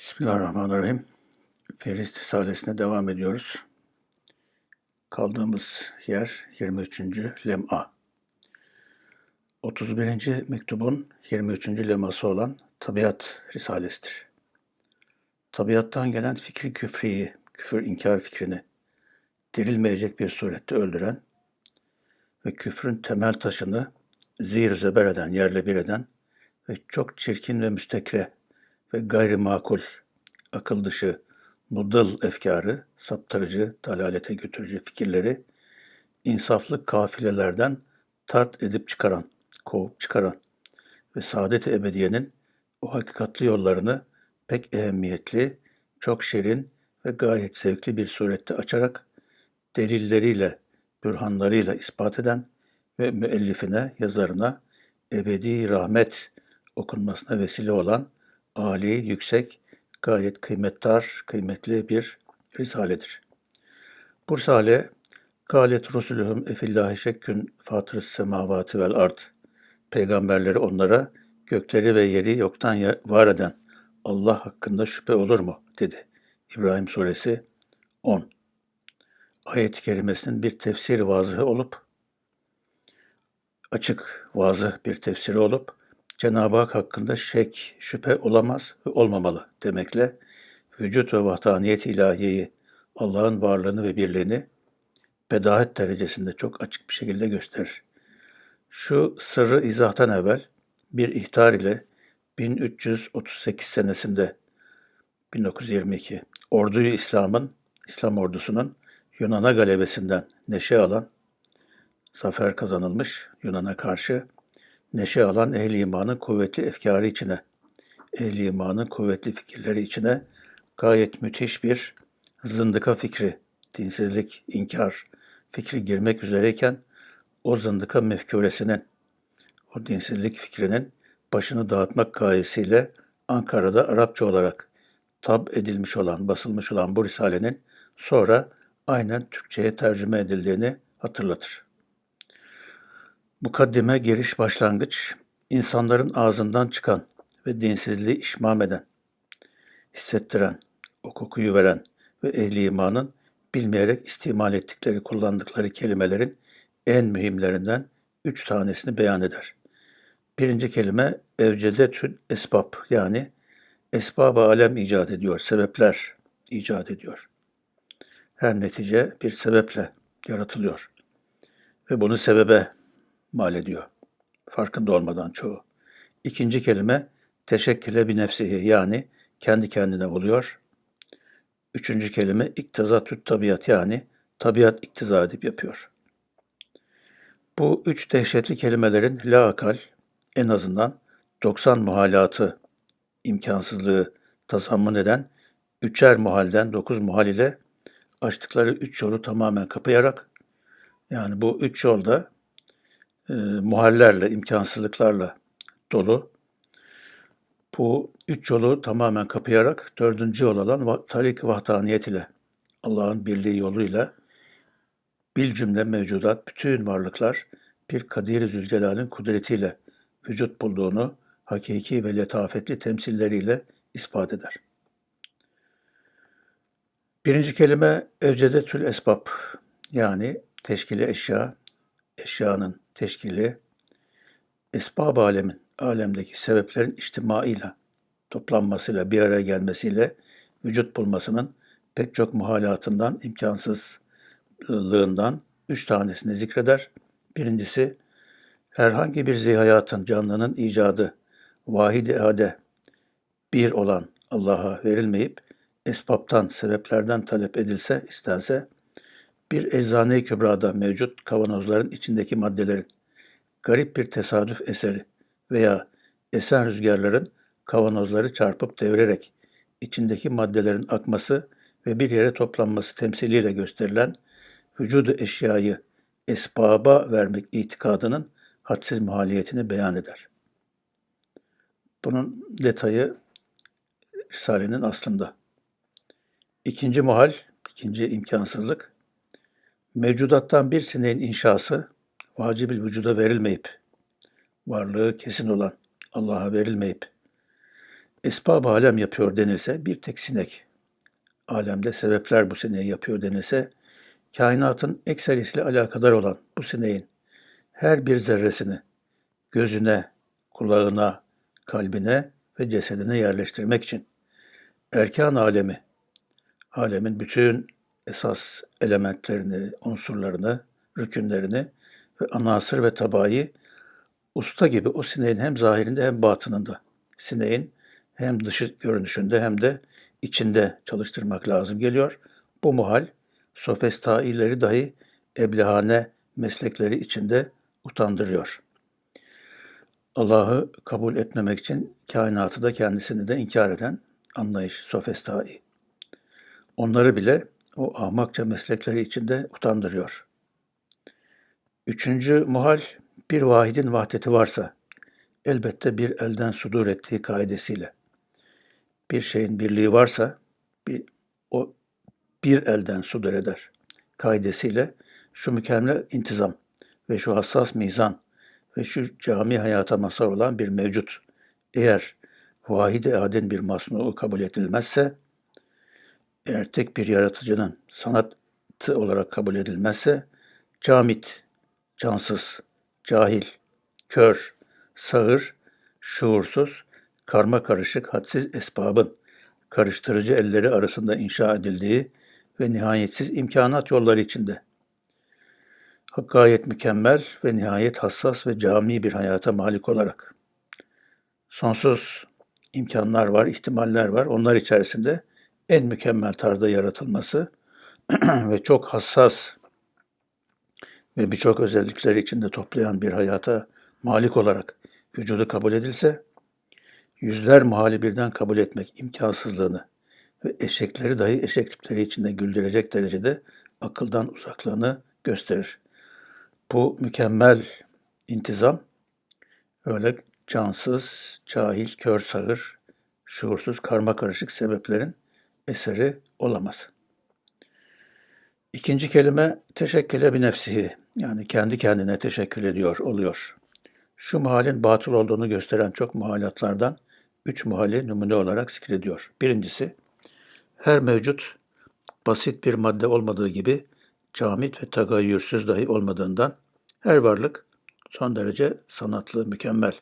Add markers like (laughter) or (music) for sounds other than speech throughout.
Bismillahirrahmanirrahim. Feris Risalesi'ne devam ediyoruz. Kaldığımız yer 23. lem'a. 31. mektubun 23. leması olan Tabiat Risalesidir. Tabiattan gelen fikri küfriyi, küfür inkar fikrini dirilmeyecek bir surette öldüren ve küfrün temel taşını zehir zeber eden, yerle bir eden ve çok çirkin ve müstekre ve gayrimakul, akıl dışı, mudıl efkarı, saptırıcı, dalalete götürücü fikirleri insaflı kafilelerden tart edip çıkaran, kovup çıkaran ve saadet-i ebediyenin o hakikatli yollarını pek ehemmiyetli, çok şirin ve gayet zevkli bir surette açarak delilleriyle, bürhanlarıyla ispat eden ve müellifine, yazarına ebedi rahmet okunmasına vesile olan âli, yüksek, gayet kıymetdar, kıymetli bir risaledir. Bu risale, Kâlet Rusulühüm efillâhi şekkün fatırız semavati vel ard. Peygamberleri onlara gökleri ve yeri yoktan var eden Allah hakkında şüphe olur mu? dedi. İbrahim suresi 10. Ayet-i kerimesinin bir tefsir vazıhı olup, açık, vazıh bir tefsiri olup, Cenab-ı Hak hakkında şek, şüphe olamaz ve olmamalı demekle vücut ve vahdaniyet ilahiyeyi, Allah'ın varlığını ve birliğini bedahet derecesinde çok açık bir şekilde gösterir. Şu sırrı izahtan evvel bir ihtar ile 1338 senesinde 1922 orduyu İslam'ın, İslam ordusunun Yunan'a galebesinden neşe alan, zafer kazanılmış Yunan'a karşı neşe alan ehli imanın kuvvetli efkarı içine, ehli imanın kuvvetli fikirleri içine gayet müthiş bir zındıka fikri, dinsizlik, inkar fikri girmek üzereyken o zındıka mefkuresinin, o dinsizlik fikrinin başını dağıtmak gayesiyle Ankara'da Arapça olarak tab edilmiş olan, basılmış olan bu risalenin sonra aynen Türkçe'ye tercüme edildiğini hatırlatır. Mukaddime giriş başlangıç, insanların ağzından çıkan ve dinsizliği işmam eden, hissettiren, o kokuyu veren ve ehli imanın bilmeyerek istimal ettikleri, kullandıkları kelimelerin en mühimlerinden üç tanesini beyan eder. Birinci kelime evcedetül esbab yani esbab-ı alem icat ediyor, sebepler icat ediyor. Her netice bir sebeple yaratılıyor. Ve bunu sebebe mal ediyor. Farkında olmadan çoğu. İkinci kelime teşekküle bir nefsihi yani kendi kendine oluyor. Üçüncü kelime iktizatüt tabiat yani tabiat iktiza edip yapıyor. Bu üç dehşetli kelimelerin la akal en azından 90 muhalatı imkansızlığı tazammun eden üçer muhalden dokuz muhal ile açtıkları üç yolu tamamen kapayarak yani bu üç yolda e, muhallerle, imkansızlıklarla dolu. Bu üç yolu tamamen kapayarak dördüncü yol olan tarik vahdaniyet ile Allah'ın birliği yoluyla bil cümle mevcudat bütün varlıklar bir Kadir-i Zülcelal'in kudretiyle vücut bulduğunu hakiki ve letafetli temsilleriyle ispat eder. Birinci kelime evcedetül esbab yani teşkili eşya, eşyanın teşkili, esbab alemin, alemdeki sebeplerin içtimaıyla, toplanmasıyla, bir araya gelmesiyle vücut bulmasının pek çok muhalatından, imkansızlığından üç tanesini zikreder. Birincisi, herhangi bir zihayatın, canlının icadı, vahid-i ehade, bir olan Allah'a verilmeyip, esbaptan, sebeplerden talep edilse, istense, bir eczane-i kübrada mevcut kavanozların içindeki maddelerin garip bir tesadüf eseri veya esen rüzgarların kavanozları çarpıp devirerek içindeki maddelerin akması ve bir yere toplanması temsiliyle gösterilen vücudu eşyayı esbaba vermek itikadının hadsiz muhaliyetini beyan eder. Bunun detayı Risale'nin aslında. İkinci muhal, ikinci imkansızlık, mevcudattan bir sineğin inşası vacibil vücuda verilmeyip, varlığı kesin olan Allah'a verilmeyip, esbab alem yapıyor denilse bir tek sinek, alemde sebepler bu sineği yapıyor denilse, kainatın ekserisiyle alakadar olan bu sineğin her bir zerresini gözüne, kulağına, kalbine ve cesedine yerleştirmek için erkan alemi, alemin bütün esas elementlerini, unsurlarını, rükünlerini ve anasır ve tabayı usta gibi o sineğin hem zahirinde hem batınında, sineğin hem dışı görünüşünde hem de içinde çalıştırmak lazım geliyor. Bu muhal sofestaileri dahi eblehane meslekleri içinde utandırıyor. Allah'ı kabul etmemek için kainatı da kendisini de inkar eden anlayış, sofestai. Onları bile o ahmakça meslekleri içinde utandırıyor. Üçüncü muhal, bir vahidin vahdeti varsa, elbette bir elden sudur ettiği kaidesiyle. Bir şeyin birliği varsa, bir, o bir elden sudur eder kaidesiyle şu mükemmel intizam ve şu hassas mizan ve şu cami hayata mazhar olan bir mevcut. Eğer vahid-i adin bir masnuu kabul edilmezse, eğer tek bir yaratıcının sanatı olarak kabul edilmezse, camit, cansız, cahil, kör, sağır, şuursuz, karma karışık hadsiz esbabın karıştırıcı elleri arasında inşa edildiği ve nihayetsiz imkanat yolları içinde gayet mükemmel ve nihayet hassas ve cami bir hayata malik olarak sonsuz imkanlar var, ihtimaller var. Onlar içerisinde en mükemmel tarzda yaratılması (clears throat) ve çok hassas ve birçok özellikleri içinde toplayan bir hayata malik olarak vücudu kabul edilse, yüzler muhali birden kabul etmek imkansızlığını ve eşekleri dahi eşeklikleri içinde güldürecek derecede akıldan uzaklığını gösterir. Bu mükemmel intizam öyle cansız, cahil, kör sağır, şuursuz, karma karışık sebeplerin eseri olamaz. İkinci kelime teşekküle bir nefsihi yani kendi kendine teşekkür ediyor oluyor. Şu muhalin batıl olduğunu gösteren çok muhalatlardan üç muhali numune olarak zikrediyor. Birincisi, her mevcut basit bir madde olmadığı gibi camit ve tagayyürsüz dahi olmadığından her varlık son derece sanatlı, mükemmel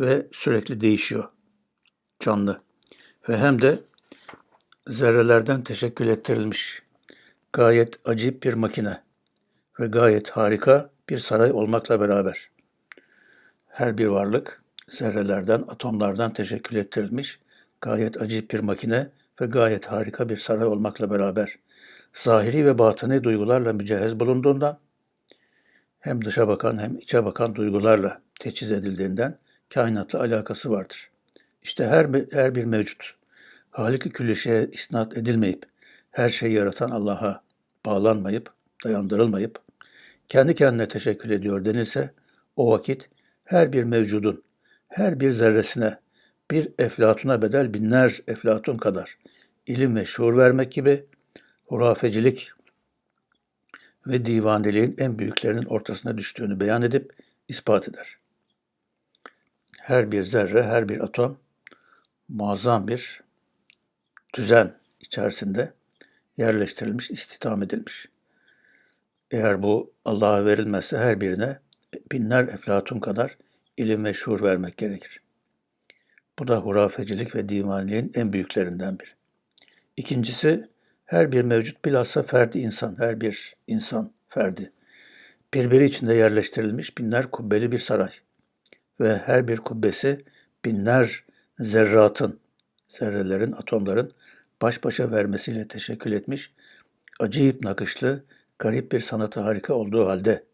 ve sürekli değişiyor, canlı ve hem de zerrelerden teşekkül ettirilmiş. Gayet acip bir makine ve gayet harika bir saray olmakla beraber. Her bir varlık zerrelerden, atomlardan teşekkül ettirilmiş. Gayet acip bir makine ve gayet harika bir saray olmakla beraber. Zahiri ve batını duygularla mücehez bulunduğundan hem dışa bakan hem içe bakan duygularla teçhiz edildiğinden kainatla alakası vardır. İşte her, her bir mevcut, Halik-i Küllişe'ye isnat edilmeyip, her şeyi yaratan Allah'a bağlanmayıp, dayandırılmayıp, kendi kendine teşekkür ediyor denilse, o vakit her bir mevcudun, her bir zerresine, bir eflatuna bedel binler eflatun kadar ilim ve şuur vermek gibi hurafecilik ve divaneliğin en büyüklerinin ortasına düştüğünü beyan edip ispat eder. Her bir zerre, her bir atom muazzam bir düzen içerisinde yerleştirilmiş, istihdam edilmiş. Eğer bu Allah'a verilmezse her birine binler eflatun kadar ilim ve şuur vermek gerekir. Bu da hurafecilik ve divaniliğin en büyüklerinden biri. İkincisi, her bir mevcut bilhassa ferdi insan, her bir insan ferdi. Birbiri içinde yerleştirilmiş binler kubbeli bir saray. Ve her bir kubbesi binler zerratın, zerrelerin, atomların baş başa vermesiyle teşekkül etmiş, acayip nakışlı, garip bir sanatı harika olduğu halde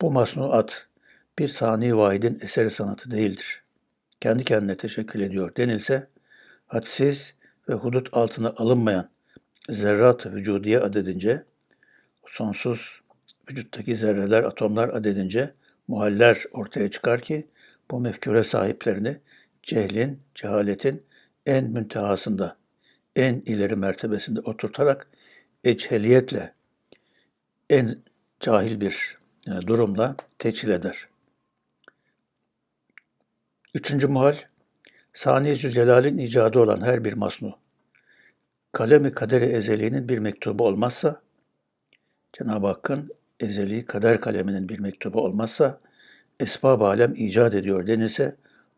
bu masnuat bir sani vahidin eseri sanatı değildir. Kendi kendine teşekkül ediyor denilse, hadsiz ve hudut altına alınmayan zerrat vücudiye adedince, sonsuz vücuttaki zerreler, atomlar adedince muhaller ortaya çıkar ki bu mefkure sahiplerini cehlin, cehaletin en müntehasında, en ileri mertebesinde oturtarak echeliyetle en cahil bir e, durumla teçhil eder. Üçüncü muhal, Sani Zülcelal'in icadı olan her bir masnu, kalemi kaderi ezeliğinin bir mektubu olmazsa, Cenab-ı Hakk'ın ezeli kader kaleminin bir mektubu olmazsa, esbab alem icat ediyor denilse,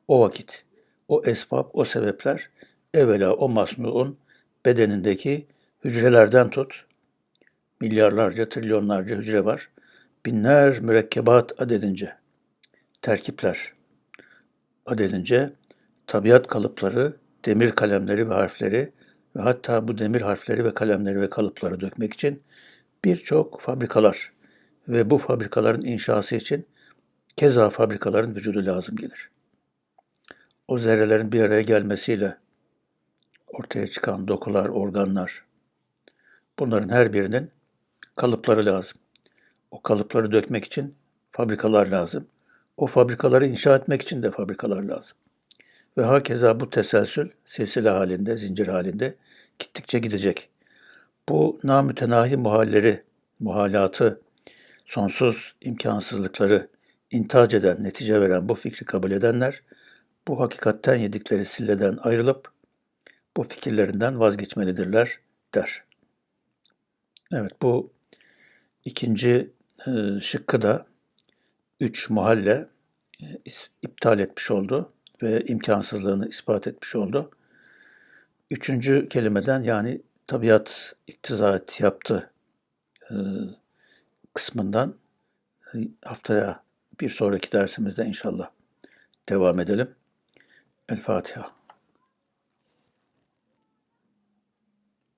o vakit, o esbab, o sebepler, evvela o masnuun bedenindeki hücrelerden tut, milyarlarca, trilyonlarca hücre var, binler mürekkebat adedince, terkipler adedince, tabiat kalıpları, demir kalemleri ve harfleri ve hatta bu demir harfleri ve kalemleri ve kalıpları dökmek için birçok fabrikalar ve bu fabrikaların inşası için keza fabrikaların vücudu lazım gelir. O zerrelerin bir araya gelmesiyle ortaya çıkan dokular, organlar, bunların her birinin kalıpları lazım. O kalıpları dökmek için fabrikalar lazım. O fabrikaları inşa etmek için de fabrikalar lazım. Ve hakeza bu teselsül silsile halinde, zincir halinde gittikçe gidecek. Bu namütenahi muhalleri, muhalatı, sonsuz imkansızlıkları intac eden, netice veren bu fikri kabul edenler, bu hakikatten yedikleri silleden ayrılıp bu fikirlerinden vazgeçmelidirler der. Evet bu ikinci e, şıkkı da üç muhalle e, iptal etmiş oldu ve imkansızlığını ispat etmiş oldu. Üçüncü kelimeden yani tabiat iktizaat yaptı e, kısmından e, haftaya bir sonraki dersimizde inşallah devam edelim. El Fatiha.